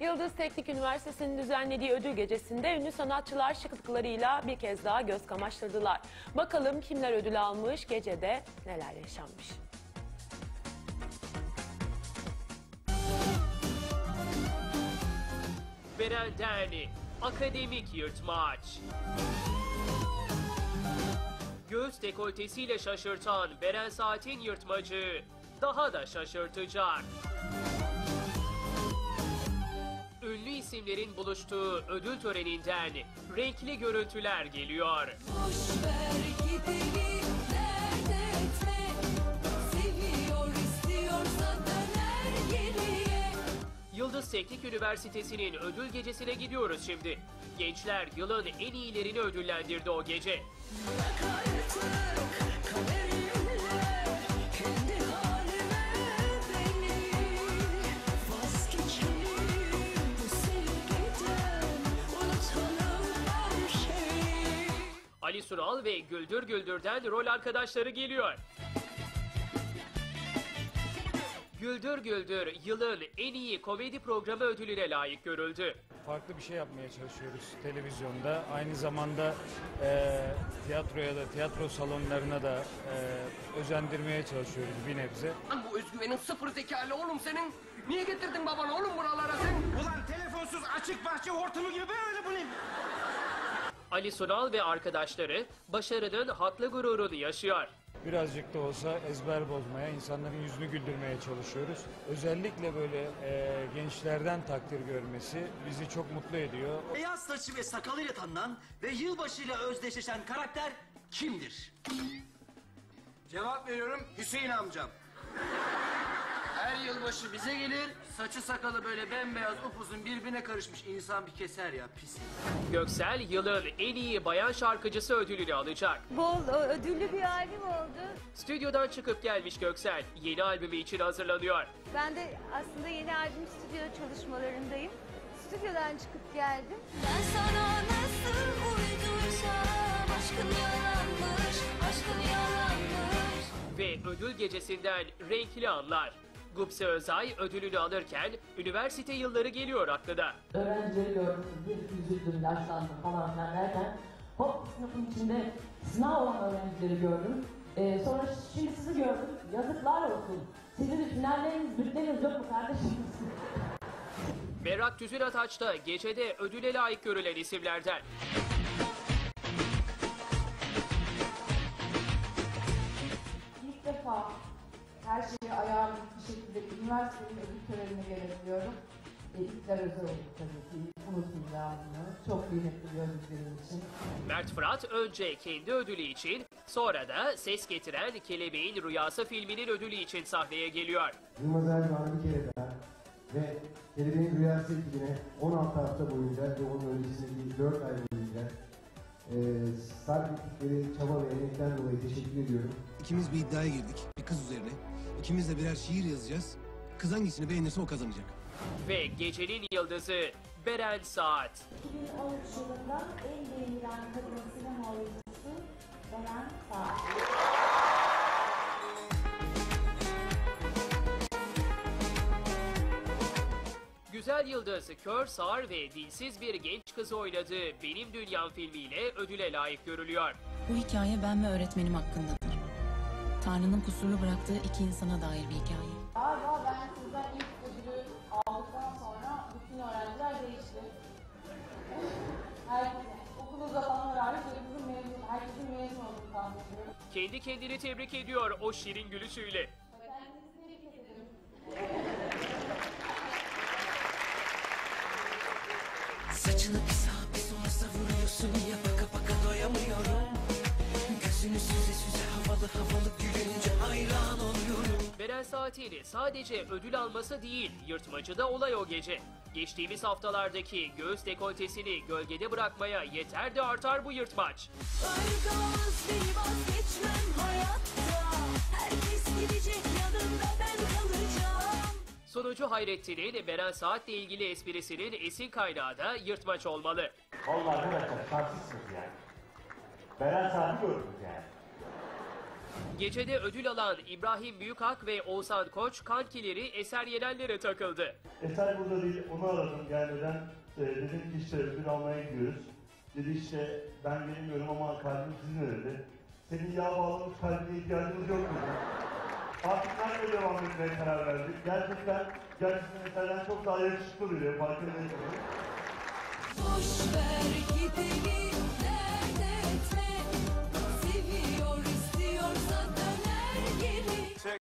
Yıldız Teknik Üniversitesi'nin düzenlediği ödül gecesinde ünlü sanatçılar şıklıklarıyla bir kez daha göz kamaştırdılar. Bakalım kimler ödül almış, gecede neler yaşanmış. Beren Derni, akademik yırtmaç. Göğüs dekoltesiyle şaşırtan Beren Saat'in yırtmacı daha da şaşırtacak. İsimlerin buluştuğu ödül töreninden renkli görüntüler geliyor. Boş ver gidelim dert etme Seviyor istiyorsa döner geriye Yıldız Teknik Üniversitesi'nin ödül gecesine gidiyoruz şimdi. Gençler yılın en iyilerini ödüllendirdi o gece. Bak artık Ali Sunal ve Güldür Güldür'den rol arkadaşları geliyor. Güldür Güldür yılın en iyi komedi programı ödülüne layık görüldü. farklı bir şey yapmaya çalışıyoruz televizyonda. Aynı zamanda e, tiyatroya da, tiyatro salonlarına da e, özendirmeye çalışıyoruz bir nebze. Lan bu özgüvenin sıfır zekalı oğlum senin. Niye getirdin babanı oğlum buralara sen? Ulan telefonsuz açık bahçe hortumu gibi böyle bu ne? Ali Sunal ve arkadaşları başarının haklı gururunu yaşıyor. Birazcık da olsa ezber bozmaya, insanların yüzünü güldürmeye çalışıyoruz. Özellikle böyle e, gençlerden takdir görmesi bizi çok mutlu ediyor. Beyaz saçı ve sakalıyla tanınan ve yılbaşıyla özdeşleşen karakter kimdir? Cevap veriyorum Hüseyin amcam. Her yılbaşı bize gelir, saçı sakalı böyle bembeyaz upuzun birbirine karışmış insan bir keser ya pis. Göksel yılın en iyi bayan şarkıcısı ödülünü alacak. Bol ö- ödüllü bir albüm oldu. Stüdyodan çıkıp gelmiş Göksel yeni albümü için hazırlanıyor. Ben de aslında yeni albüm stüdyo çalışmalarındayım. Stüdyodan çıkıp geldim. Ben sana nasıl uyduysam Aşkın yalanmış, aşkın yalanmış Ve ödül gecesinden renkli anlar. Gupse Özay ödülünü alırken üniversite yılları geliyor aklına. öğrencileri gördüm, bir üzüldüm, yaşlandım falan filan derken hop sınıfın içinde sınav olan öğrencileri gördüm. Ee, sonra şimdi sizi gördüm, yazıklar olsun. Sizin finalleriniz, bütleriniz yok mu kardeşim? Berrak Tüzün Ataç da gecede ödüle layık görülen isimlerden. İlk defa her şeyi ayağım bir şekilde üniversitenin ödül törenine gelebiliyorum. E, ilkler özel oldu tabii ki. Unutmayacağım bunu. Çok kıymetli bir ödül benim için. Mert Fırat önce kendi ödülü için sonra da ses getiren Kelebeğin Rüyası filminin ödülü için sahneye geliyor. Yılmaz Erdoğan'ı bir kere daha ve Kelimenin Rüyası ekibine 16 hafta boyunca ve onun öncesindeki 4 ay boyunca e, sarf ettikleri çaba ve emekten dolayı teşekkür ediyorum. İkimiz bir iddiaya girdik. Bir kız üzerine. İkimiz de birer şiir yazacağız. Kız hangisini beğenirse o kazanacak. Ve gecenin yıldızı Beren Saat. 2013 yılında en beğenilen kadın sinema oyuncusu Beren Saat. Güzel Yıldız, kör, sağır ve dilsiz bir genç kızı oynadığı Benim Dünyam filmiyle ödüle layık görülüyor. Bu hikaye ben ve öğretmenim hakkındadır. Tanrı'nın kusurlu bıraktığı iki insana dair bir hikaye. Galiba ben sizden ilk ödülü aldıktan sonra bütün öğrenciler değişti. Herkes, okulda falan hariç hepimizin mezun, herkesin mezun olduğunu tahmin ediyorum. Kendi kendini tebrik ediyor o şirin gülüşüyle. Kendinizi tebrik ederim. Saçını bir sağa bir sola savuruyorsun ya baka baka doyamıyorum Gözünü süze süze havalı havalı gülünce hayran oluyorum Beren Saat'in sadece ödül alması değil, yırtmacı da olay o gece. Geçtiğimiz haftalardaki göğüs dekoltesini gölgede bırakmaya yeter de artar bu yırtmaç. Ayrılamaz beni vazgeçmem hayatta Herkes gidecek yanında ben kalacağım Sunucu Hayrettin'in Beren Saat'le ilgili esprisinin esin kaynağı da yırtmaç olmalı. Vallahi arkadaşlar şanslısınız yani. Beren saati gördünüz yani. Gecede ödül alan İbrahim Büyükak ve Oğuzhan Koç kankileri Eser Yenenlere takıldı. Eser burada değil, onu aradım gelmeden. Ee, dedim ki işte ödül almaya gidiyoruz. Dedi işte ben gelmiyorum ama kalbim sizinle dedi. Senin yağ bağlamış kalbine ihtiyacımız yok dedi. Artık ben de devam etmeye karar verdik. Gerçekten, gerçekten Eser'den çok daha yakışıklı biri, farkındayım. Boş ver git